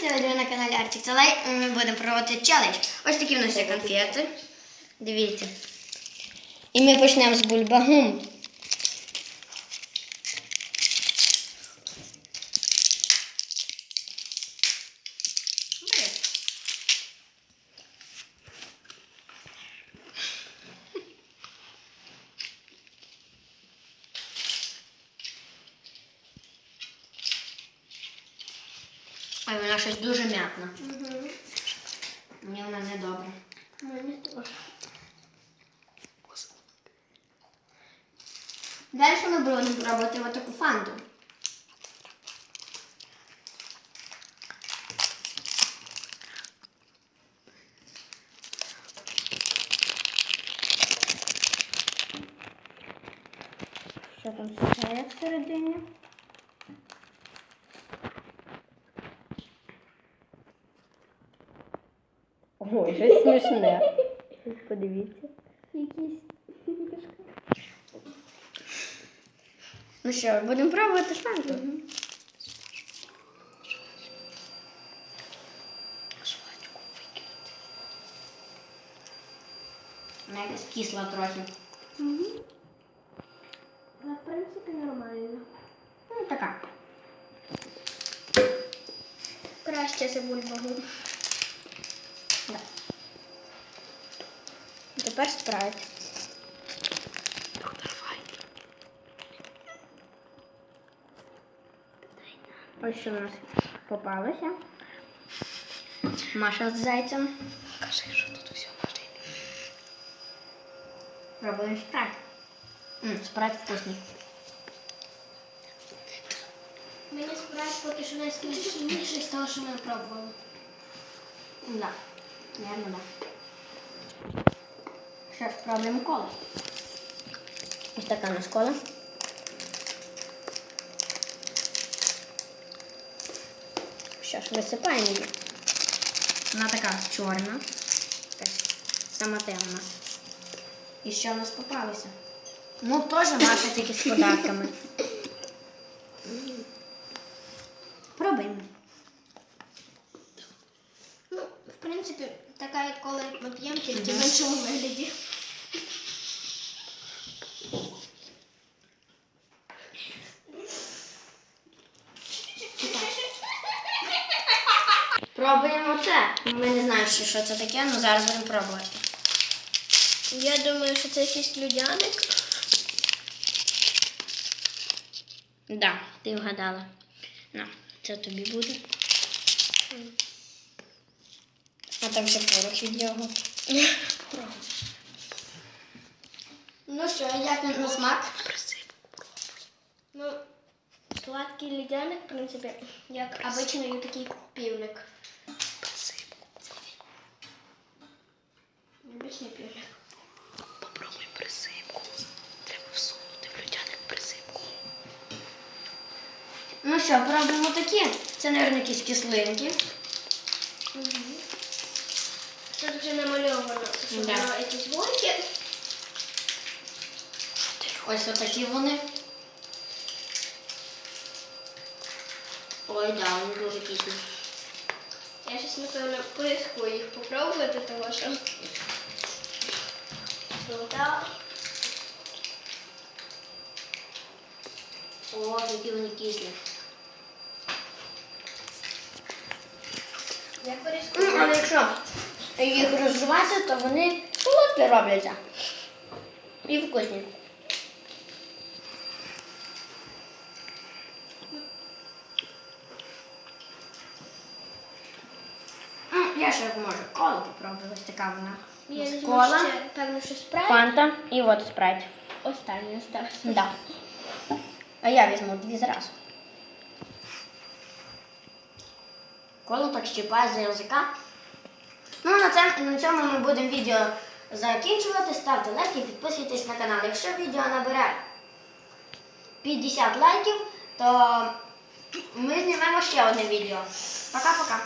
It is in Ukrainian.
Сьогодні ви на каналі Арчик Салай. Ми будемо проводити челендж. Ось такі в нас є конфети. Дивіться. І ми почнемо з бульбагум. Ой, вона щось дуже м'ятна. Мені вона не добра. Мені теж. Далі ми будемо пробувати отаку фанту. Що там ще всередині? Ой, щось смішне. Подивіться. Якісь Ну що, будемо пробувати фанту? Вона якась кисла трохи. Але, в принципі, нормально. Ну, така. Краще за бульбагу. Да. Тепер спрайт. Ось що у нас попалося. Маша з зайцем. Кажи, що тут все може. Пробуємо спрайт. М, спрайт вкусний. Мені спрайт поки що найсмачніший з того, що ми пробували. Да. Наверно, да. Що ж, спробуємо коло. Ось така у нас кола. Що ж, висипаємо її. Вона така чорна. Сама темна. І що в нас попалося? Ну, теж Маша тільки з подарками. Пробуємо. Ну, в принципі, така, як коли ми п'ємо, тільки в іншому вигляді. Пробуємо це. Ми не знаємо, ще, що це таке, але зараз будемо пробувати. Я думаю, що це якийсь людяник. Да, ти вгадала. На, це тобі буде. А там ще порох від нього. Ну що, як на смак? Ну, сладкий ледяник, в принципі, як обичний такий півник. Обичний півник. Попробуй присипку. Треба всунути в людяник присипку. Ну що, пробуємо такі. Це, мабуть, якісь кислинки. Тут вже намальовано, що Да. якісь горки. Ось отакі вони. Ой, да, вони дуже кислі. Я щось, напевно, порискую їх попробувати, тому що. Золота. О, які вони кислі. Я Ну, порискую. але якщо їх розжувати, то вони солодкі робляться. І вкусні. Я ще можу колу попробую, ось така вона. Я візьму кола, ще, певно, що спрайт. фанта і от спрайт. Останнє остався. Да. А я візьму дві зразу. Коло так щипає за язика. Ну, на, це, на цьому ми будемо відео закінчувати. Ставте лайки, підписуйтесь на канал. Якщо відео набере 50 лайків, то ми знімемо ще одне відео. Пока-пока.